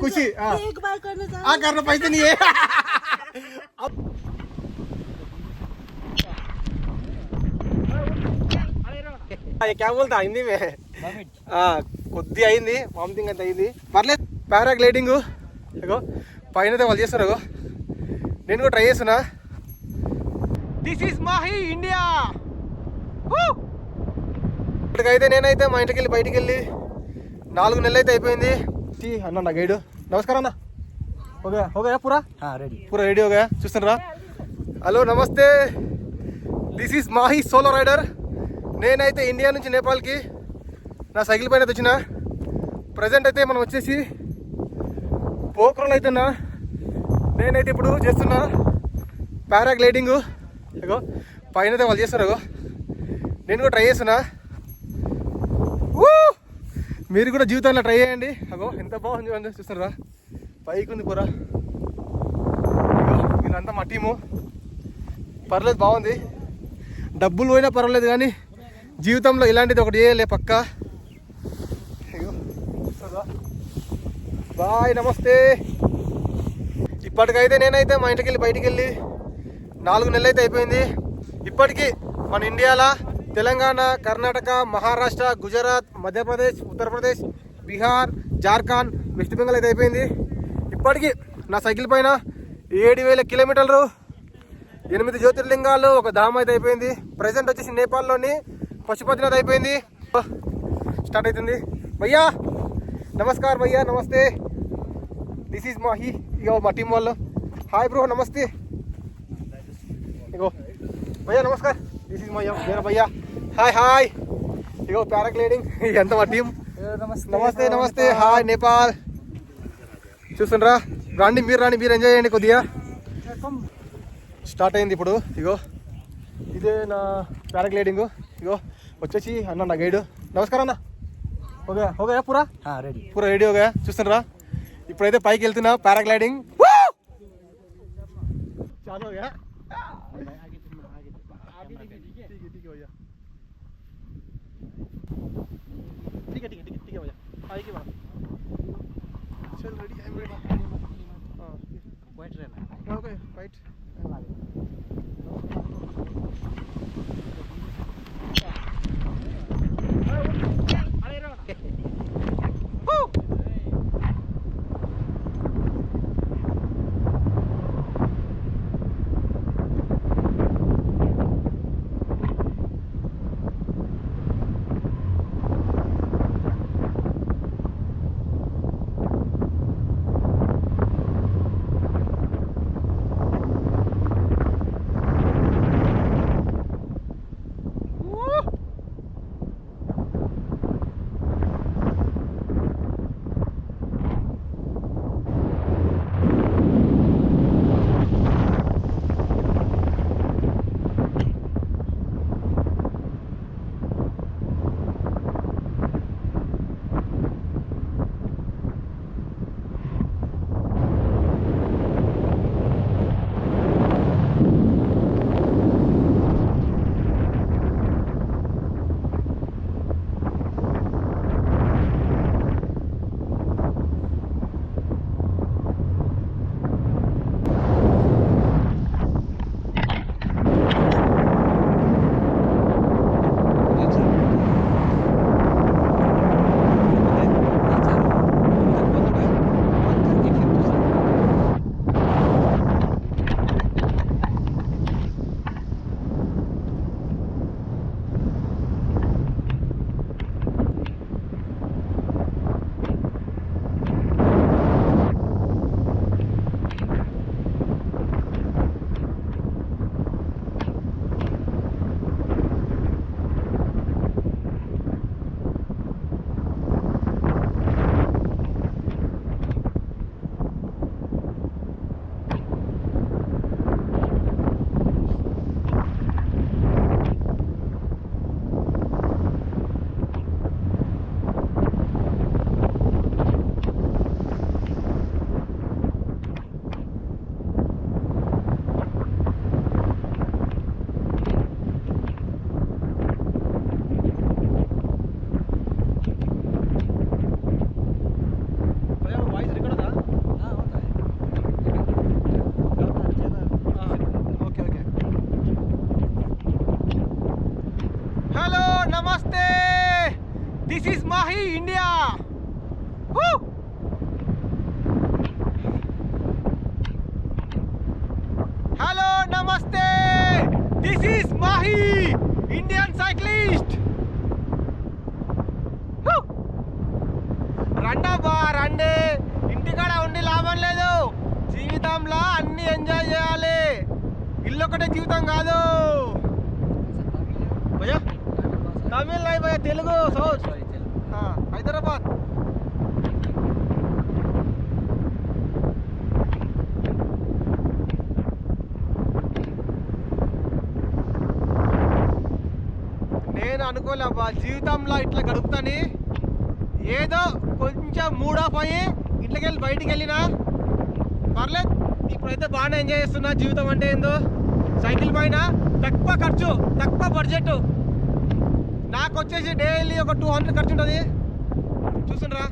खुशी हाँ एक बार करना चाह हाँ करना पैसे नहीं है ये क्या बोलता हिंदी में కొద్ది అయింది వామిటింగ్ అంత అయింది పర్లేదు పారాగ్లైడింగ్ ఇగో పైన అయితే వాళ్ళు చేస్తారు ఇగో నేను కూడా ట్రై చేస్తున్నా దిస్ ఈస్ మాహి ఇండియా ఇప్పటికైతే నేనైతే మా ఇంటికి వెళ్ళి బయటికి వెళ్ళి నాలుగు నెలలు అయితే అయిపోయింది వచ్చి అన్న నా గైడ్. నమస్కారం అన్న. ఓకే ఓకే పూరా? రెడీ పూరా రెడీ ఓకే చూస్తున్నారా? హలో నమస్తే. This is Mahi solo rider నేనైతే ఇండియా నుంచి నేపాల్కి. నా సైకిల్ పైన అయితే వచ్చిన. ప్రజెంట్ అయితే మనం వచ్చేసి పోక్రోల్ నా నేనైతే ఇప్పుడు చేస్తున్నా పారాగ్లైడింగ్. ఇగో పైన అయితే వాళ్ళు చేస్తున్నారు నేను కూడా ట్రై చేస్తున్నా. మీరు కూడా జీవితంలో ట్రై చేయండి. అగో ఎంత బాగుంది చూడండి చూస్తున్నారా పైకి ఉంది పూరా వీళ్ళంతా మా టీము. పర్లేదు బాగుంది. డబ్బులు పోయినా పర్వాలేదు కానీ జీవితంలో ఇలాంటిది ఒకటి చేయలే పక్క. చూస్తారా? బాయ్ నమస్తే. ఇప్పటికైతే నేనైతే మా ఇంటికి వెళ్ళి బయటికి వెళ్ళి నాలుగు నెలలు అయితే అయిపోయింది. ఇప్పటికీ మన ఇండియాలో తెలంగాణ కర్ణాటక మహారాష్ట్ర గుజరాత్ మధ్యప్రదేశ్ ఉత్తరప్రదేశ్ బీహార్ జార్ఖండ్ వెస్ట్ బెంగాల్ అయితే అయిపోయింది. ఇప్పటికీ నా సైకిల్ పైన ఏడు వేల కిలోమీటర్లు ఎనిమిది జ్యోతిర్లింగాలు ఒక ధామ్ అయితే అయిపోయింది. ప్రజెంట్ వచ్చేసి నేపాల్లోని పశుపతినాథ్ అయిపోయింది. స్టార్ట్ అవుతుంది. భయ్యా నమస్కార్ భయ్యా నమస్తే. దిస్ ఈజ్ మాహి ఇగో మా టీం వాళ్ళు. హాయ్ బ్రో నమస్తే. ఇగో భయ్యా నమస్కార్. దిస్ ఇస్ మై భయ్య హాయ్ హాయ్ ఇగో పారాగ్లైడింగ్ ఎంత మా నమస్తే నమస్తే హాయ్ నేపాల్ చూస్తుండ్రా? రండి మీరు రాండి మీరు ఎంజాయ్ చేయండి కొద్దిగా. స్టార్ట్ అయింది ఇప్పుడు. ఇగో ఇదే నా పారాగ్లైడింగ్ ఇగో వచ్చేసి అన్న నా గైడ్ నమస్కారం అన్న. ఓకే ఓకే పూరా? రెడీ పూరా రెడీ ఓకే. చూస్తుండ్రా? ఇప్పుడైతే పైకి వెళ్తున్నా పారాగ్లైడింగ్ చాలా ठीक है ठीक है ठीक है ठीक है भैया आएगी बात चल रेडी आई एम रेडी हाँ क्वाइट रहना okay right Mahi Indian cyclist! రండబ్బా రండి. ఇంటికాడ ఉండి లాభం లేదు. జీవితంలో అన్ని ఎంజాయ్ చేయాలి. ఇల్లు ఒకటే జీవితం కాదు. తమిళ్ తెలుగు సౌత్. హైదరాబాద్ నేను అనుకోలే అబ్బా. జీవితంలో ఇట్లా గడుపుతాని ఏదో కొంచెం మూడ్ ఆఫ్ అయ్యి ఇంట్లోకి వెళ్ళి బయటికి వెళ్ళినా పర్లేదు ఇప్పుడైతే బాగానే ఎంజాయ్ చేస్తున్నా. జీవితం అంటే ఏందో? సైకిల్ పైన తక్కువ ఖర్చు తక్కువ బడ్జెట్. నాకు వచ్చేసి డైలీ ఒక టూ హండ్రెడ్ ఖర్చు ఉంటుంది చూసిండ్రా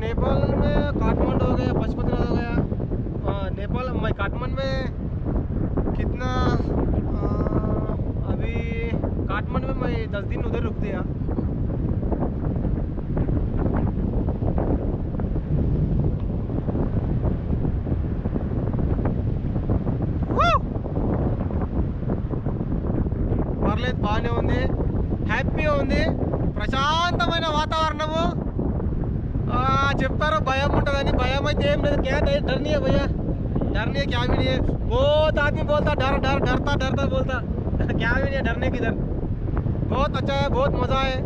नेपाल में काठमांडू हो गया पचपतिनाथ हो गया हाँ, नेपाल मैं काठमांडू में कितना आ, अभी काठमांडू में मैं दस दिन उधर रुक दिया Woo! పర్లేదు బాగానే ఉంది హ్యాపీగా ఉంది ప్రశాంతమైన వాతావరణము ఆ, చెప్తారు భయం ఉంటుందని భయం అయితే ఏం లేదు క్యా డర్ डर नहीं है भैया डर नहीं है क्या भी नहीं है बहुत आदमी बोलता डर डर डरता डरता बोलता क्या भी नहीं है डरने की डर बहुत अच्छा है बहुत मज़ा है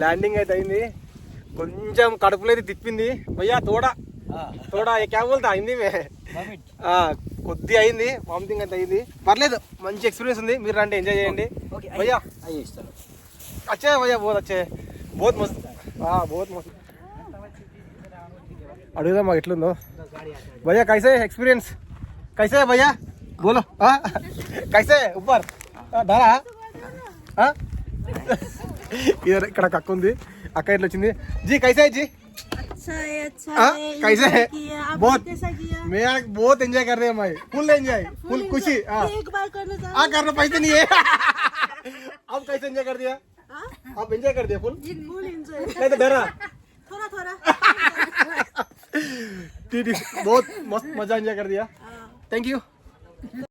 ల్యాండింగ్ అయితే అయింది. కొంచెం కడుపులో అయితే తిప్పింది. భయ్యా తోడ. తోడ క్యాబ్ బోల్తా అయింది కొద్ది అయింది. వామిటింగ్ అయితే అయింది. పర్లేదు మంచి ఎక్స్పీరియన్స్ ఉంది. మీరు రండి ఎంజాయ్ చేయండి. భయ్యా అయ్యి. ఇస్తాను. వచ్చే భయ్యా బోత్ వచ్చే బోత్ మస్త్ బోత్ మస్త్ అడుగుదా మాకు ఎట్లుందో. భయ్యా కైసే ఎక్స్పీరియన్స్ కైసే భయ్యా బోలో. కైసే ఉప్పర్ ధర कैसे है ऊपर हाँ, डरा हाँ? इधर ఇక్కడ ఒక అక్క ఉంది అక్క ఎట్లా వచ్చింది జీ कैसे है जी अच्छा है अच्छा हाँ, है कैसे enjoy है? किया आप बहुत कैसा किया मैं यार बहुत एंजॉय कर रहे हैं मैं फुल एंजॉय फुल खुशी हाँ एक बार करना चाहूँ हाँ करना पैसे नहीं है अब कैसे एंजॉय कर दिया हाँ? आप एंजॉय कर दिया फुल फुल एंजॉय नहीं तो डरा थोड़ा थोड़ा ठीक ठीक बहुत मस्त मजा एंजॉय कर दिया थैंक यू